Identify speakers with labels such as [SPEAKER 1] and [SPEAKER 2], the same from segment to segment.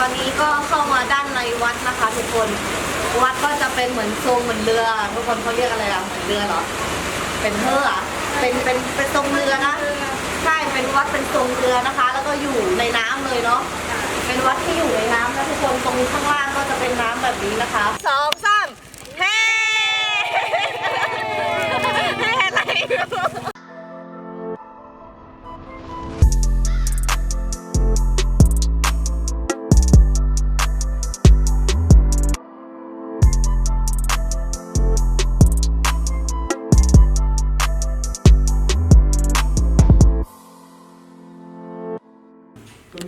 [SPEAKER 1] ตอนนี้ก็เข้ามาด้านในวัดนะคะทุกคน วัดก็จะเป็นเหมือนทรงเหมือนเรือ ทุกคนเขาเรียกอะไรอะเหมือนเรือเหรอ เป็นเรืออะเป็นเป็นเป็นทรงเรือนะ ใช่ เป็นวัดเป็นทรงเรือนะคะ แล้วก็อยู่ในน้ำเลยเนาะ เป็นวัดที่อยู่ในน้ำนะทุกคน ตรงข้างล่างก็จะเป็นน้ำแบบนี้นะคะสองสาม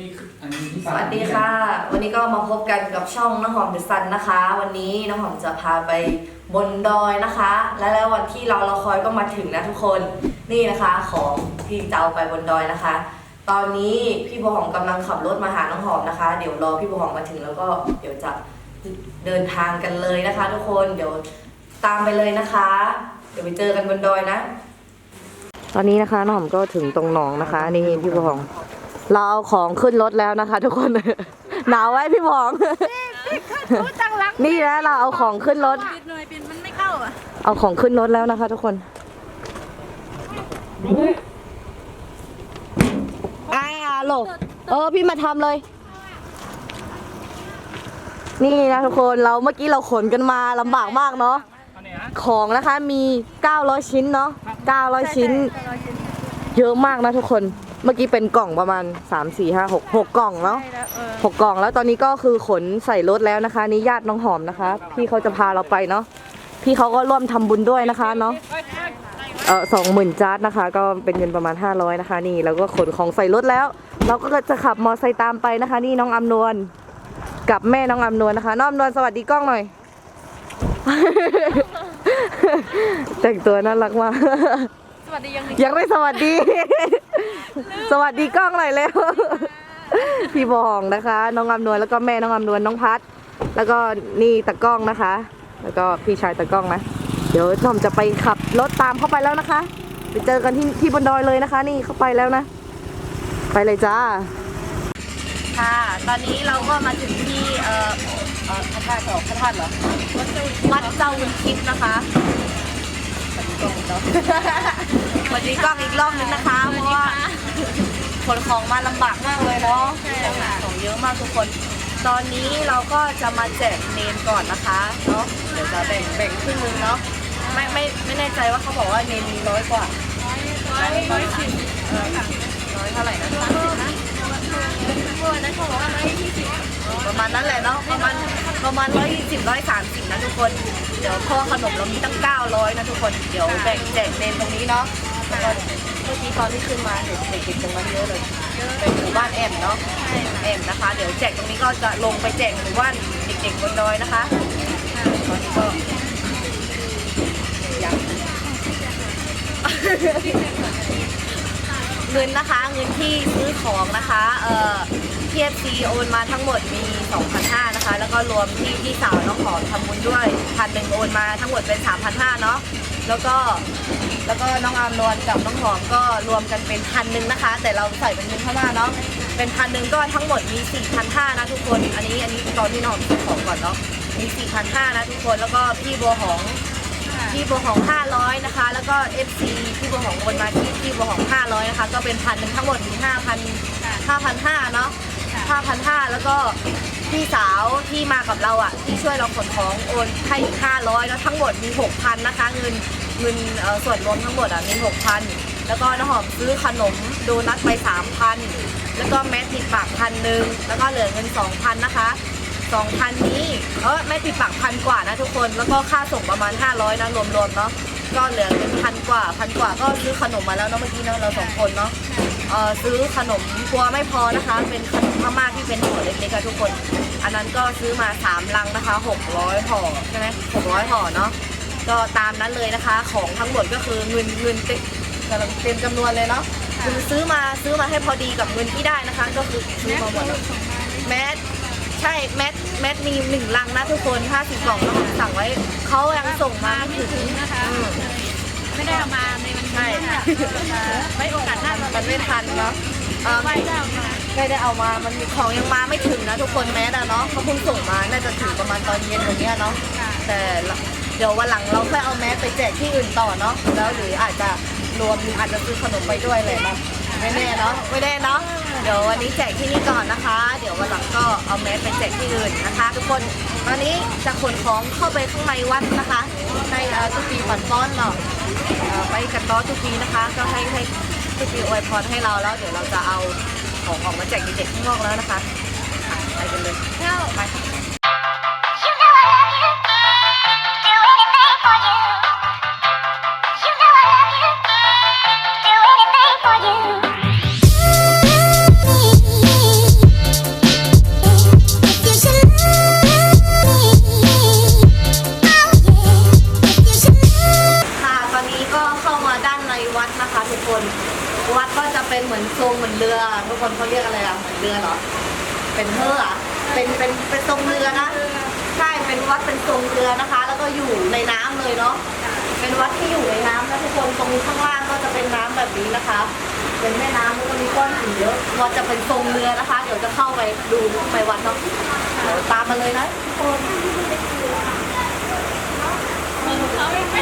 [SPEAKER 2] นี้คืออันนี้ที่
[SPEAKER 1] สวัสดีค่ะ วันนี้ก็มาพบกันกับช่องน้องหอมเดอะซันนะคะ วันนี้น้องหอมจะพาไปบนดอยนะคะ และแล้ววันที่เราเราคอยก็มาถึงนะทุกคนนี่นะคะของที่จะเอาไปบนดอยนะคะ ตอนนี้พี่บัวหอมกำลังขับรถมาหาน้องหอมนะคะ เดี๋ยวรอพี่บัวหอมมาถึงแล้วก็เดี๋ยวจะเดินทางกันเลยนะคะ ทุกคนเดี๋ยวตามไปเลยนะคะ เดี๋ยวไปเจอกันบนดอยนะ ตอนนี้นะคะน้องหอมก็ถึงตรงหนองนะคะ นี่พี่บัวหอม เราเอาของขึ้นรถแล้วนะคะ ทุกคน หนาวไว้พี่หมองนี่นะเราเอาของขึ้นรถ
[SPEAKER 3] ปิดหน่อยปิดมันไม่เข้าอะ
[SPEAKER 1] เอาของขึ้นรถแล้วนะคะ ทุกคน อ่าโหลบเออ พี่มาทำเลย นี่นะทุกคนเราเมื่อกี้เราขนกันมาลำบากมากเนาะ
[SPEAKER 2] อันนี้นะ
[SPEAKER 1] ของนะคะมี 900 ชิ้นเนาะ900 ชิ้น เยอะมากนะทุกคน เมื่อกี้เป็นกล่องประมาณ 3 4 5 6 6กล่องเนาะ
[SPEAKER 3] ใช่แล้วเออ
[SPEAKER 1] หกกล่องแล้วตอนนี้ก็คือขนใส่รถแล้วนะคะนี่ญาติน้องหอมนะคะ พี่เขาจะพาเราไปเนาะพี่เขาก็ร่วมทำบุญด้วยนะคะเนาะเออสองหมื่นจาร์ดนะคะ ก็เป็นเงินประมาณ 500นะคะ นี่เราก็ขนของใส่รถแล้ว เราก็จะขับมอไซค์ตามไปนะคะ นี่น้องอำนวลกับแม่น้องอำนวลนะคะ น้องอำนวลสวัสดีกล้องหน่อย แต่งตัวน่ารักมาก
[SPEAKER 3] สวัสดียัง
[SPEAKER 1] ยังไม่สวัสดี สวัสดีกล้องหน่อยเร็วพี่บองนะคะ น้องอำนวลแล้วก็แม่น้องอำนวลน้องพัด แล้วก็นี่ตะกล้องนะคะ แล้วก็พี่ชายตะกล้องนะ เดี๋ยวทอมจะไปขับรถตามเข้าไปแล้วนะคะ ไปเจอกันที่ที่บนดอยเลยนะคะ นี่เข้าไปแล้วนะ ไปเลยจ้า ค่ะ ตอนนี้เราก็มาถึงที่เอ่อเอ่อพระธาตุเหรอพระธาตุเหรอวัดเจ้าวุนทิพย์นะคะส วัสดีกล้องอีกรอบนึงนะคะเพราะว่าขนของมาลำบากมากเลยเนาะของเยอะมากทุกคน ตอนนี้เราก็จะมาแจกเนนก่อนนะคะเนาะเดี๋ยวจะแบ่งแบ่งครึ่งนึงเนาะไม่ไม่ไม่แน่ใจว่าเขาบอกว่าเนนมีร้อยกว่า
[SPEAKER 3] ร้อยร้อยสิบ
[SPEAKER 1] ร้อยเท่าไหร่นะ
[SPEAKER 3] สามสิบนะเมื่อวันนั้นเขาบอกว่าร้อยยี่สิบ
[SPEAKER 1] ประมาณนั้นแหละเนาะประมาณประมาณร้อยยี่สิบร้อยสามสิบนะทุกคน เดี๋ยวพ่อขนมเรามีตั้งเก้าร้อยนะทุกคน เดี๋ยวแบ่งแจกเนนตรงนี้เนาะ แล้วก็เมื่อกี้ตอนที่ขึ้นมาเห็นเด็กๆตรงนั้นเยอะเลยเป็นหมู่บ้านแอมเนาะแอมนะคะ เดี๋ยวแจกตรงนี้ก็จะลงไปแจกหมู่บ้านเด็กๆบนดอยนะคะตอนนี้ก็ยังเงินนะคะเงินที่ซื้อของนะคะเอ่อพีเอฟซีโอนมาทั้งหมดมี2,500นะคะ แล้วก็รวมที่พี่สาวน้องหอมทำบุญด้วยพันหนึ่งโอนมาทั้งหมดเป็น3,500เนาะ แล้วก็แล้วก็น้องอามนวลกับน้องหอมก็รวมกันเป็นพันหนึ่งนะคะ แต่เราใส่เป็นเงินเข้ามาเนาะเป็นพันหนึ่งก็ทั้งหมดมี4,500นะทุกคน อันนี้อันนี้ตอนที่น้องหอมซื้อของก่อนเนาะมี4,500นะทุกคนแล้วก็พี่บัวหองพี่บัวหอง 500 นะคะ แล้วก็ FC พี่บัวหองโอนมาที่พี่บัวหอง 500 นะคะ ก็เป็นพันหนึ่งทั้งหมดมี5,000 5,500เนาะ5,500 แล้วก็ พี่สาวที่มากับเราอะที่ช่วยเราขนของโอนให้อีก500แล้วทั้งหมดมี6,000นนะคะ เงินเงินเออส่วนรวมทั้งหมดอะมี6,000แล้วก็น้ำหอมซื้อขนมโดนัทไป3,000แล้วก็แมสติดปากพันหนึ่งแล้วก็เหลือเงิน2,000นนะคะ2,000นี้เออไม่ติดปากพันกว่านะทุกคนแล้วก็ค่าส่งประมาณ500นะรวมๆเนาะก็เหลือเงินพันกว่าพันกว่าก็ซื้อขนมมาแล้วเนาะเมื่อกี้เนาะเราสองคนเนาะ เออซื้อขนมกลัวไม่พอนะคะ เป็นขนมพม่าที่เป็นห่อเล็กๆอะทุกคน อันนั้นก็ซื้อมา 3 ลังนะคะ 600ห่อใช่ไหม600ห่อเนาะก็ตามนั้นเลยนะคะ ของทั้งหมดก็คือเงินเงินเต็มกำลังเต็มจำนวนเลยเนาะคือซื้อมาซื้อมาให้พอดีกับเงินที่ได้นะคะ ก็คือซื้อมาหมดแล้วแมสใช่แมสแมสมีหนึ่งลังนะทุกคน50กล่องแล้วผมสั่งไว้เขายังส่งมาไม่ถึง
[SPEAKER 3] นะคะ
[SPEAKER 1] อืม
[SPEAKER 3] ไม่ได้เอามาในวันนี้
[SPEAKER 1] ใช่
[SPEAKER 3] ค่ะไว้โอกาสหน้า
[SPEAKER 1] มันไม่ทันเนาะเอ่อ
[SPEAKER 3] ไหว้เจ้าค่ะ
[SPEAKER 1] พไม่ได้เอามา มันมีของยังมาไม่ถึงนะทุกคนแม้แต่เนาะเขาเพิ่งส่งมาน่าจะถึงประมาณตอนเย็นวันเนี้ยเนาะแต่ละเดี๋ยววันหลังเราค่อยเอาแมสไปแจกที่อื่นต่อเนาะแล้วหรืออาจจะรวมอาจจะซื้อขนมไปด้วยเลยนะ ไม่แน่เนาะไม่แน่เนาะเดี๋ยววันนี้แจกที่นี่ก่อนนะคะ เดี๋ยววันหลังก็เอาแมสไปแจกที่อื่นนะคะ ทุกคนตอนนี้จะขนของเข้าไปข้างในวัดนะคะในทุกปีฝันป้อนเนาะไปกันต้อทุกปีนะคะ ก็ให้ให้ทุกปีอวยพรให้เราแล้ว เดี๋ยวเราจะเอาของออกมาแจกเด็กๆข้างนอกแล้วนะคะอะไปกันเลย
[SPEAKER 3] เข้า
[SPEAKER 1] ไป แบบนี้นะคะ เป็นแม่น้ำแล้วก็มีก้อนหินเยอะว่าจะเป็นทรงเรือนะคะ เดี๋ยวจะเข้าไปดูไปวัดเนาะเดี๋ยวตามมาเลยนะทุกคน
[SPEAKER 3] เขาไม่ไป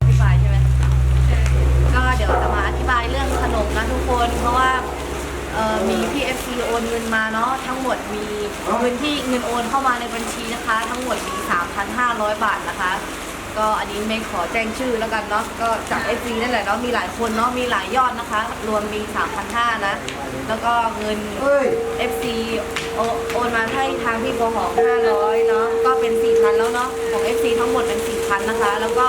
[SPEAKER 1] อธิบายใช่ไหมก็เดี๋ยวจะมาอธิบายเรื่องขนมนะทุกคน เพราะว่าเอ่อมีพี่ FC โอนเงินมาเนาะ ทั้งหมดมีเงินที่เงินโอนเข้ามาในบัญชีนะคะ ทั้งหมดมี 3,500 บาทนะคะ ก็อันนี้เมย์ขอแจ้งชื่อแล้วกันเนาะก็จาก FC นั่นแหละเนาะมีหลายคนเนาะมีหลายยอดนะคะ รวมมี3,500นะ แล้วก็เงิน FC โอโอนมาให้ทางพี่บัวหอม500เนาะก็เป็น4,000แล้วเนาะของ FC ทั้งหมดเป็น4,000นะคะ แล้วก็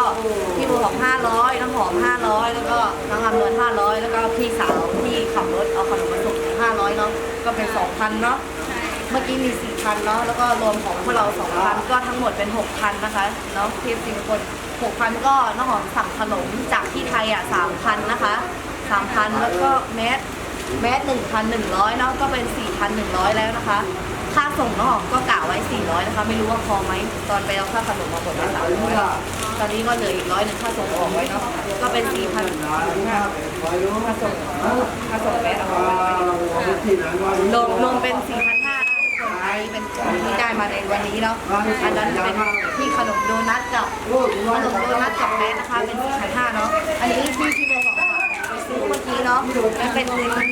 [SPEAKER 1] พี่บัวหอม500น้ำหอม500 แล้วก็น้องอำนวย500 แล้วก็พี่สาวที่ขับรถเอาขนมมาส่ง500เนาะก็เป็น2,000เนาะ เมื่อกี้มี 4,000 เนาะแล้วก็รวมของพวกเรา 2,000 ก็ทั้งหมดเป็น 6,000 นะคะเนาะเทียบจริงคน 6,000 ก็น้องหอมสั่งขนมจากที่ไทยอะ 3,000 นะคะ 3,000 แล้วก็แมสแมส1,100 เนาะก็เป็น 4,100 แล้วนะคะ ค่าส่งน้องหอมก็กะไว้ 400 นะคะ ไม่รู้ว่าพอไหมตอนไปเอาค่าขนมมาหมดไป300ตอนนี้ก็เหลืออีกร้อยหนึ่งค่าส่งออกไว้เนาะก็เป็น 4,000ค่าส่งค่าส่งแมสเอาไว้รวมรวมเป็น 4,500 เป็นของที่ได้มาในวันนี้เนาะอันนั้นเป็นที่ขนมโดนัทกับขนมโดนัทกับแมสนะคะ เป็น4,500เนาะอันนี้ที่ที่เราบอกว่าไปซื้อเมื่อกี้เนาะมันเป็นเงิน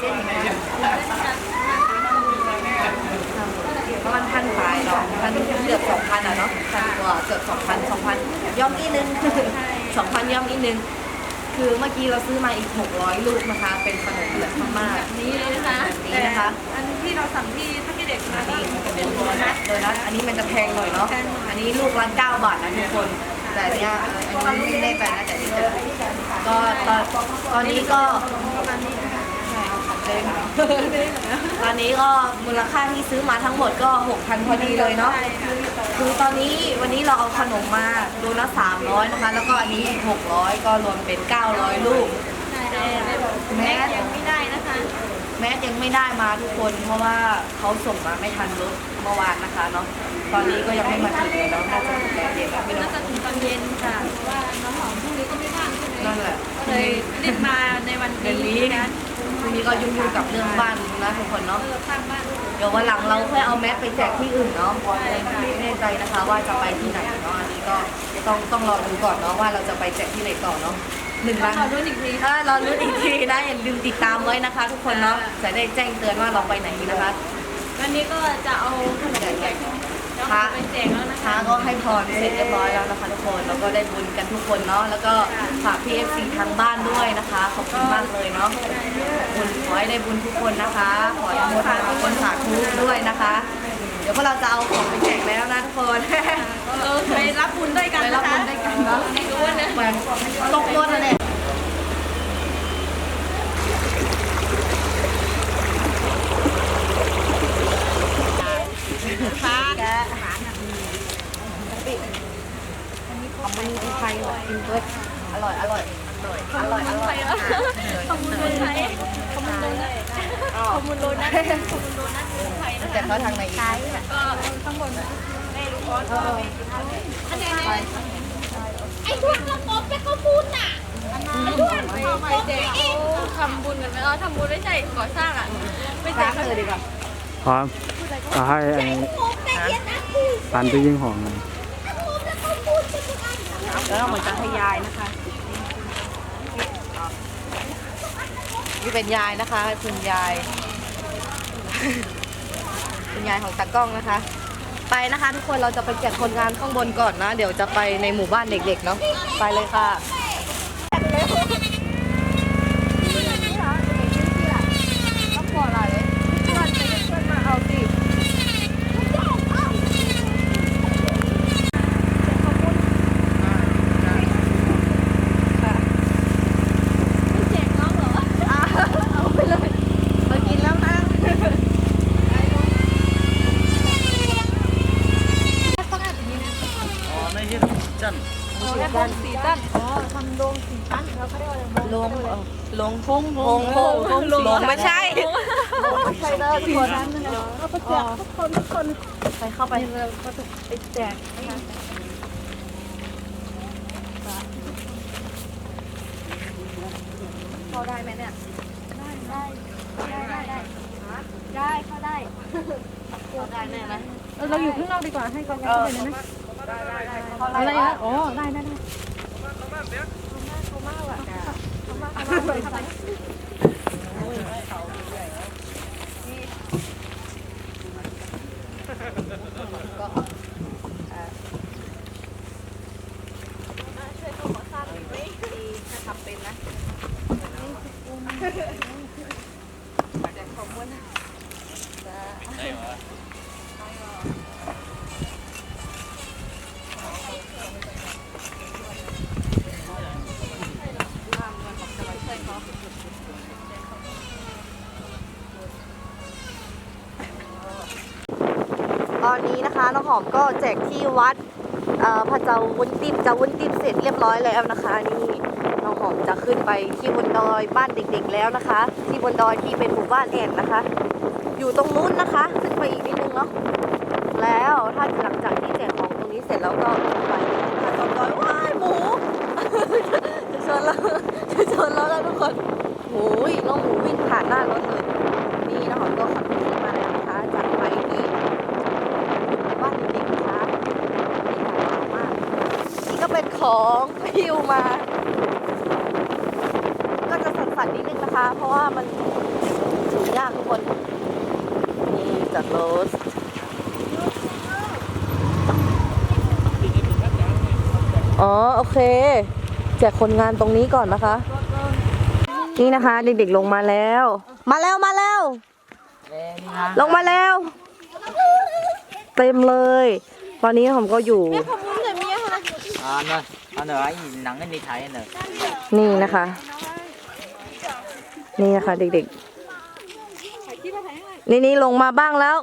[SPEAKER 1] เจ็ดนะประมาณพันปลายเนาะพันเกือบสองพันอะเนาะพันกว่าเกือบสองพันสองพันย่อมนิดนึงสองพันย่อมนิดนึง คือเมื่อกี้เราซื้อมาอีก 600 ลูกนะคะ เป็นขนมแบบมากๆ
[SPEAKER 3] นี้เลยนะคะ
[SPEAKER 1] แบบนี้นะคะ
[SPEAKER 3] แต่อันที่เราสั่งที่ถ้าพี่เด็กมา
[SPEAKER 1] อัน
[SPEAKER 3] ก็
[SPEAKER 1] นี้มันจะ
[SPEAKER 3] เป็
[SPEAKER 1] เป็นน
[SPEAKER 3] โบ
[SPEAKER 1] โบ
[SPEAKER 3] นั
[SPEAKER 1] นั
[SPEAKER 3] ส
[SPEAKER 1] สโบนัสอันนี้มันจะแพงหน่อยเนาะ
[SPEAKER 3] แพงหน่อย
[SPEAKER 1] อันนี้ลูกละ9บาทนะทุกคน แต่เนี้ยอันนี้ไม่แน่ใจนะแต่ที่เจอก็ตอนตอนนี้ก็ เอาของเล่นตอนนี้ก็มูลค่าที่ซื้อมาทั้งหมดก็ 6,000 พอดีเลยเนาะ
[SPEAKER 3] ใช่ค่ะ
[SPEAKER 1] คือตอนนี้วันนี้เราเอาขนมมาโดนัท300 นะคะ แล้วก็อันนี้อีก 600 ก็รวมเป็น 900 ลูก
[SPEAKER 3] ใช่แต่แม็กยังไม่ได้นะคะ
[SPEAKER 1] แมสยังไม่ได้มาทุกคน เพราะว่าเขาส่งมาไม่ทันรถเมื่อวานนะคะเนาะ ตอนนี้ก็ยังไม่มาถึงเลยเนาะน่าจะถึงแล้วเย็นแล้วไม่รู้
[SPEAKER 3] น่าจะถึงตอนเย็นค่ะ เพราะว่าน้องหอมพรุ่งนี้ก็ไม่ว่างใช่ไหม
[SPEAKER 1] นั่นแหละ
[SPEAKER 3] ก็เลยรีบมาในวัน
[SPEAKER 1] เดือน
[SPEAKER 3] นี้
[SPEAKER 1] นี้
[SPEAKER 3] นะ
[SPEAKER 1] พรุ่งนี้ก็ยุ่งๆกับเรื่องบ้านนะทุกคนเนาะ
[SPEAKER 3] เออข้างบ้าน
[SPEAKER 1] เดี๋ยววันหลังเราค่อยเอาแมสไปแจกที่อื่นเนาะไม่แน่ใจนะคะว่าจะไปที่ไหนเนาะ อันนี้ก็ต้องต้องรอดูก่อนเนาะว่าเราจะไปแจกที่ไหนต่อเนาะหนึ่ง
[SPEAKER 3] ต้อ
[SPEAKER 1] ล้างน
[SPEAKER 3] รอรุ่นอีกที
[SPEAKER 1] ถ้ารอรุ้นอีกทีนะอย่าลืมติดตามไว้นะคะ ทุกคนเนาะจะได้แจ้งเตือนว่าเราไปไหนนะคะ
[SPEAKER 3] วันนี้ก็จะเอาขนมแจกน้อง
[SPEAKER 1] พระ
[SPEAKER 3] ไปแจกแล้วนะ
[SPEAKER 1] พระก็ให้พรเสร็จเรียบร้อยแล้วนะคะทุกคนแล้วก็ได้บุญกันทุกคนเนาะแล้วก็ฝากพี่เอฟซีทางบ้านด้วยนะคะขอบคุณมากเลยเนาะบุญขอให้ได้บุญทุกคนนะคะ ขอให้โมทนาทุกคนสาธุด้วยนะคะ เดี๋ยวพวกเราจะเอาของไปแจกแล้วนะทุกคน
[SPEAKER 3] เออไปรับบุญด้วยกัน
[SPEAKER 1] ไป
[SPEAKER 3] นะ
[SPEAKER 1] รับ
[SPEAKER 3] คะ
[SPEAKER 1] บุญด้วยกันเนาะ
[SPEAKER 3] ไม่รู้นะ
[SPEAKER 1] เหมือนตกรถนั่นแหละ
[SPEAKER 3] ฟ้า
[SPEAKER 1] ขอบคุณที่ไทยว่ะกินเบิร์ดอร่อยอร่อยอร่อยอร่อยอร่อย
[SPEAKER 3] ขอบคุณคนไทยขอบคุณโดนัทขอบคุณโดนัทขอบคุณโดนัทคนไทยนะ
[SPEAKER 1] แต่เขาทางไหนอีก
[SPEAKER 3] ก็ข้างบนไม่รู้ว่า
[SPEAKER 1] เออ
[SPEAKER 3] อันไหน
[SPEAKER 1] ไป
[SPEAKER 2] ไอ้พวกระบบแล้วก็พูดน่ะไอ้พวก
[SPEAKER 3] ไม่ไปแจกเขาทำบุญกันไหมเออทำบุญไม่ใช่ก่อสร้างอะไปแจ
[SPEAKER 1] ร้ากนเลยดีกว่า
[SPEAKER 4] พร้อม จะให้ไอ้
[SPEAKER 2] ต่เย็นนะกู
[SPEAKER 4] ปันไปยิงของหอย
[SPEAKER 2] ผมแล้วก็พูดกันทุกอัน
[SPEAKER 1] แล้วเราเหมือนจะให้ยายนะคะนี่เป็นยายนะคะคุณยาย คุณยายของตากล้องนะคะ ไปนะคะ ทุกคนเราจะไปแจกคนงานข้างบนก่อนนะ เดี๋ยวจะไปในหมู่บ้านเด็กๆเนาะไปเลยค่ะ ต้องพออะไรเพื่อนไปเพื่อนมาเอาสิ
[SPEAKER 3] แจกน้องเหรอ
[SPEAKER 1] เอาไปเลยมากินแล้วนะ
[SPEAKER 3] แค่พงสีตั้นอ๋อทำโรงสีตั้นเราก็ได้ว่า
[SPEAKER 1] ลงล งพงพงพงพงลงไม่ใช่ใช่เลยทุกคนก็ไปแจกทุกคนทุกคนไปเข้าไปเลยก็จะไปแจกเข้าได้ไหมเนี่ย
[SPEAKER 3] ได้ได้ได้ได้เข้าได้
[SPEAKER 1] เข้าได้แน่ไหม
[SPEAKER 3] เราอยู่ข้างนอกดีกว่าให้เขา
[SPEAKER 1] เข้า
[SPEAKER 3] ไปเลยนะ
[SPEAKER 1] ได้ได้ได้เข้า
[SPEAKER 3] อะไร
[SPEAKER 1] ได้
[SPEAKER 3] นะอ๋อได้ได้ ได้
[SPEAKER 1] ทำเป็นนะแจกของม้วนตอนนี้ นะคะน้องก็แจกที่วัดพระเจ้าวุ้นติบเจ้าวุ้นติบเสร็จเรียบร้อยแล้วนะคะนี่น้องหอมจะขึ้นไปที่บนดอยบ้านเด็กๆแล้วนะคะ ที่บนดอยที่เป็นหมู่บ้านแอนนะคะ อยู่ตรงนู้นนะคะขึ้นไปอีกนิดนึงเนาะแล้วถ้าหลังจากที่แจกของตรงนี้เสร็จแล้วก็ไปนะคะตรงดอยว้ายหมูจะชนแล้วจะชนแล้วแล้วทุกคนโอ้ยน้องหมูวิ่งผ่านหน้ารถเลยนี่น้องหอมก็ขับรถมาแล้วนะคะจากไปที่บ้านเด็กๆนะคะนี่หนาวมากนี่ก็เป็น ของพิวมา ก็จะสั่นๆนิดนึงนะคะ เพราะว่ามันถือยากทุกคน นี่จากรถอ๋อ โอเค แจกคนงานตรงนี้ก่อนนะคะ นี่นะคะเด็กๆลงมาแล้ว มาแล้วมาแล้ว ลงมาแล้ว เต็มเลย ตอนนี้ผมก็อยู่
[SPEAKER 5] À, anh ơi, anh ơi, ấy nặng cái đi thầy anh ơi.
[SPEAKER 1] นี่นะคะ นี่นะคะเด็กๆ นี่นี่ลงมาบ้างแล้ว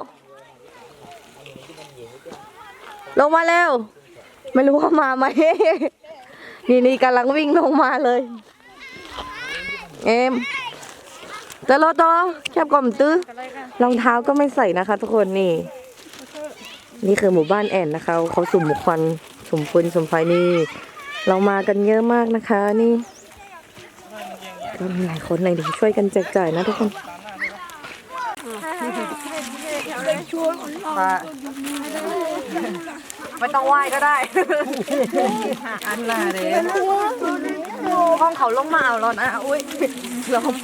[SPEAKER 1] ลงมาแล้วไม่รู้ว่ามาไหม นี่นี่กำลังวิ่งลงมาเลย เอ็มแต่รถต่อแคบกล่อมตื้อรองเท้าก็ไม่ใส่นะคะ ทุกคนนี่ นี่คือหมู่บ้านแอนนะคะ เขาสุ่มควัน สมฟืนสมไฟนี่ เรามากันเยอะมากนะคะนี่ก็มีหลายคนเลยเดี๋ยวช่วยกันแจกจ่ายนะทุกคนไม่ต้องไหว้ก็ได้อันน่ะเด้ห้องเขาลงมาเอาแล้วนะอุ้ยลม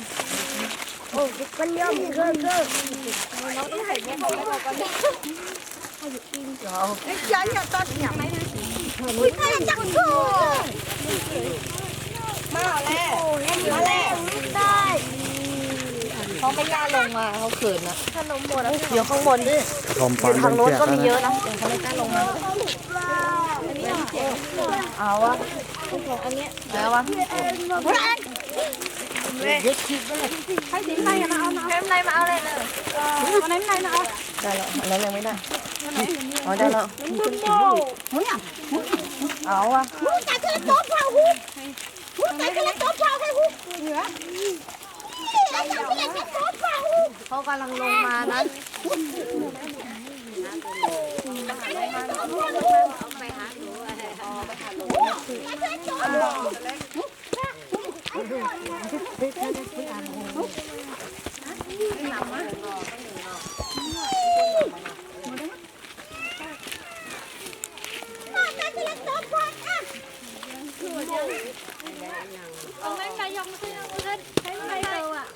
[SPEAKER 1] ยันอย่าตัดอย่าไม่ อุ้ยใครจังโซ่มาแล้วมาแล้วได้เขาไม่กล้าลงมาเขาเขินนะขนมหมดแล้วเดี๋ยวข้างบนดิ
[SPEAKER 4] คอมปั
[SPEAKER 1] เดี๋
[SPEAKER 4] น
[SPEAKER 1] ยวทางโน้นก็มีเยอะนะเดี๋ยวเขาไม่กล้าลงมาเอาวะอันนี้แล้ววะให้สีไฟมาเอาน้ำในมาเอาเลยเลยวันนั้นในมาเอาได้แล้วอันนั้นยังไม่ได้ อ๋อได้แล้วเอาวะเท้าเขากำลังลงมานั้น
[SPEAKER 3] เอาไม่ใช่ยกไม่ใช่ยกไม่ใช่ใช้ไฟเราอะ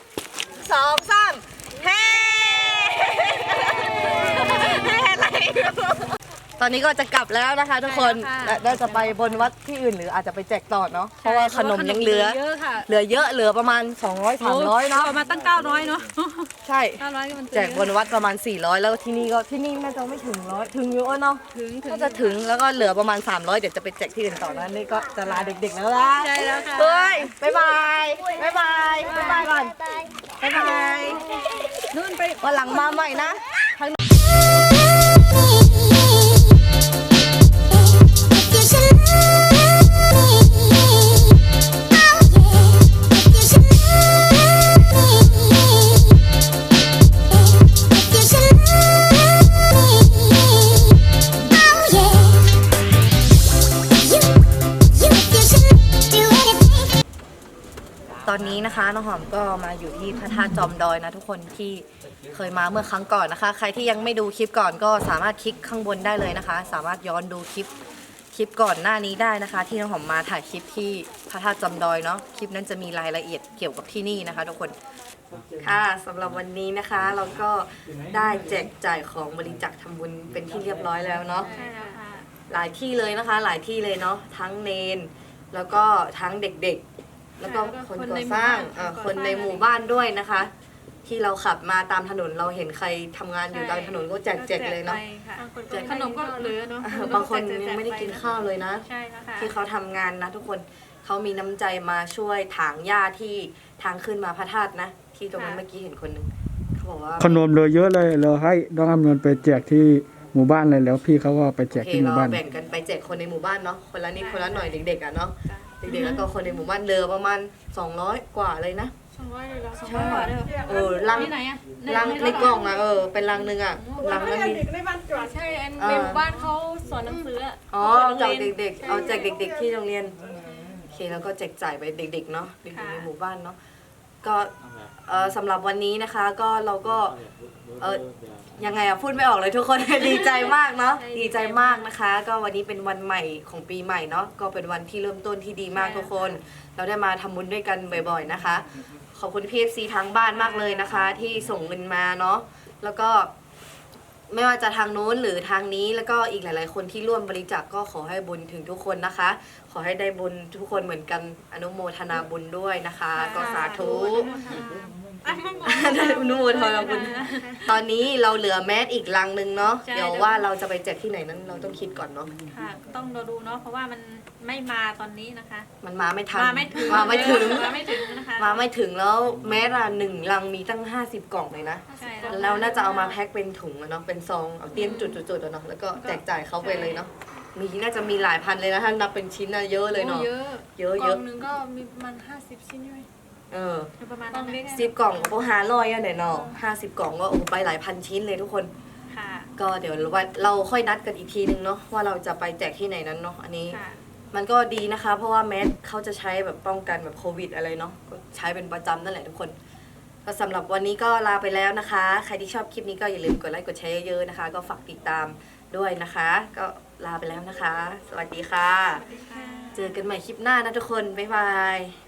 [SPEAKER 1] สองสามเฮ้เฮ้อะไรต อนนี้ก็จะกลับแล้วนะคะ ทุกคนและได้จะไปบนวัดที่อื่นหรืออาจจะไปแจกต่อเนาะเพราะว่าขนมยังเหลือ
[SPEAKER 3] เยอะค่ะ
[SPEAKER 1] เหลือเยอะเหลือประมาณ 200 300เนาะ
[SPEAKER 3] ประมาณตั้ง 900 เนาะ
[SPEAKER 1] ใช่
[SPEAKER 3] 900ก็มัน
[SPEAKER 1] แจกบนวัดประมาณ 400 แล้วที่นี่ก็ที่นี่น่าจะไม่ถึงร้อยถึงเยอะเนาะ
[SPEAKER 3] ถึงถึง
[SPEAKER 1] ก็จะถึงแล้วก็เหลือประมาณ 300 เดี๋ยวจะไปแจกที่อื่นต่อนะนี่ก็จะลาเด็กๆแล้วนะ
[SPEAKER 3] ใช่แล้วค่ะ
[SPEAKER 1] เฮ้ยบ๊ายบายบ๊ายบายบ๊ายบายก่อนบ๊ายบาย
[SPEAKER 3] นู่นไป
[SPEAKER 1] วันหลังมาใหม่นะ พระธาตุจอมดอยนะทุกคนที่เคยมาเมื่อครั้งก่อนนะคะ ใครที่ยังไม่ดูคลิปก่อนก็สามารถคลิกข้างบนได้เลยนะคะ สามารถย้อนดูคลิปคลิปก่อนหน้านี้ได้นะคะ ที่น้องหอมมาถ่ายคลิปที่พระธาตุจอมดอยเนาะคลิปนั้นจะมีรายละเอียดเกี่ยวกับที่นี่นะคะ ทุกคนค่ะสำหรับวันนี้นะคะ เราก็ได้แจกจ่ายของบริจาคทำบุญเป็นที่เรียบร้อยแล้วเนาะ
[SPEAKER 3] ใช่ค่ะ
[SPEAKER 1] หลายที่เลยนะคะ หลายที่เลยเนาะทั้งเนน แล้วก็ทั้งเด็กๆ แล้วก็คนก่อสร้างเอ่อคนในหมู่บ้านด้วยนะคะ ที่เราขับมาตามถนนเราเห็นใครทำงานอยู่ตามถนนก็แจกแจกเลยเนาะ
[SPEAKER 3] ไปค่ะขนมก็เหลือเนาะ
[SPEAKER 1] เออบางคนยังไม่ได้กินข้าวเลยนะ
[SPEAKER 3] ใช่แล้วค่ะ
[SPEAKER 1] ที่เขาทำงานนะ ทุกคนเขามีน้ำใจมาช่วยถางหญ้าที่ทางขึ้นมาพระธาตุนะ ที่ตรงนั้นเมื่อกี้เห็นคนหนึ่งเขาบอกว่า
[SPEAKER 4] ขนมเหลยเยอะเลยเราให้น้องอำนวยไปแจกที่หมู่บ้านเลยแล้วพี่เขาก็ไปแจ
[SPEAKER 1] โอกเค
[SPEAKER 4] ที่หมู่
[SPEAKER 1] เรา
[SPEAKER 4] บ้าน
[SPEAKER 1] แบ่งกันไปแจกคนในหมู่บ้านเนาะคนละนิดคนละหน่อยเด็กๆอะเนาะ เด็กๆแล้วก็คนในหมู่บ้านเหลือประมาณ 200 กว่าเลยนะ
[SPEAKER 3] สองร้อยเลยเหรอสองร้อยกว่าเด้อ
[SPEAKER 1] เออลัง
[SPEAKER 3] ที่ไหนอะ
[SPEAKER 1] ลังในกล่องอะเออเป็นลังหนึ่งอะลังนั้นมี
[SPEAKER 3] ใช่อัน
[SPEAKER 1] เออ
[SPEAKER 3] ในหมู่บ้านเขาสอนหนังสืออะ
[SPEAKER 1] อ๋อเอาจากเด็กๆ เอาจากเด็ก ๆ ที่โรงเรียน โอเคแล้วก็แจกจ่ายไปเด็ก ๆ เนาะเด็กๆในหมู่บ้านเนาะ ก็เออสำหรับวันนี้นะคะก็เราก็เออยังไงอะพูดไม่ออกเลยทุกคน ดีใจมากเนาะดีใจมากนะคะ ก็วันนี้เป็นวันใหม่ของปีใหม่เนาะก็เป็นวันที่เริ่มต้นที่ดีมากทุกคน เราได้มาทำบุญด้วยกันบ่อย ๆนะคะ ขอบคุณพีเอฟซีทางบ้านมากเลยนะคะ ที่ส่งเงินมาเนาะแล้วก็ ไม่ว่าจะทางโน้นหรือทางนี้แล้วก็อีกหลาย ๆ คนที่ร่วมบริจาคก็ขอให้บุญถึงทุกคนนะคะ ขอให้ได้บุญทุกคนเหมือนกันอนุโมทนาบุญด้วยนะคะ ก็สาธุได้อนุโมทนาบุญตอนนี้เราเหลือแมสอีกลังหนึ่งเนาะ
[SPEAKER 3] ใช่
[SPEAKER 1] เดี๋ยวว่าเราจะไปแจกที่ไหนนั้นเราต้องคิดก่อนเนาะ
[SPEAKER 3] ค่ะ ต้องรอดูเนาะ เพราะว่ามัน ไม่มาตอนนี้นะคะ
[SPEAKER 1] มันมาไม่ทัน
[SPEAKER 3] มาไม่ถึง
[SPEAKER 1] มาไม่ถึง
[SPEAKER 3] มาไม่ถึงนะคะ
[SPEAKER 1] มาไม่ถึงแล้วแมสอะหนึ่งลังมีตั้ง 50 กล่องเลยนะ
[SPEAKER 3] ใช่
[SPEAKER 1] เราน่าจะเอามาแพ็คเป็นถุงอะเนาะเป็นซองเอาเตรียมจุดๆๆอะเนาะแล้วก็แจกจ่ายเขาไปเลยเนาะมีน่าจะมีหลายพันเลยนะถ้านับเป็นชิ้นน่ะเยอะเลยเนาะ
[SPEAKER 3] โอ้เยอะ
[SPEAKER 1] เยอะ
[SPEAKER 3] ก
[SPEAKER 1] เย
[SPEAKER 3] ล่อ
[SPEAKER 1] อะ
[SPEAKER 3] งหนึงก็มีประมาณห้าสิบชิ้นใช่ไหม
[SPEAKER 1] เออ
[SPEAKER 3] ประมาณนั้นนะ
[SPEAKER 1] สิบกล่องก็หาร้อยอะเนี่ยเนาะห้าสิบกล่องก็โอ้ไปหลายพันชิ้นเลยทุกคน
[SPEAKER 3] ค่ะ
[SPEAKER 1] ก็เดี๋ยววันเราค่อยนัดกันอีกทีนึงเนาะว่าเราจะไปแจกที่ไหนนั้นเนาะอันนี้
[SPEAKER 3] ค่ะ
[SPEAKER 1] มันก็ดีนะคะ เพราะว่าแมสเขาจะใช้แบบป้องกันแบบโควิดอะไรเนาะก็ใช้เป็นประจำนั่นแหละทุกคนก็สำหรับวันนี้ก็ลาไปแล้วนะคะ ใครที่ชอบคลิปนี้ก็อย่าลืมกดไลค์กดแชร์เยอะๆนะคะ ก็ฝากติดตามด้วยนะคะ ก็ลาไปแล้วนะคะ สวัสดีค่ะ เจอกันใหม่คลิปหน้านะทุกคน บ๊ายบาย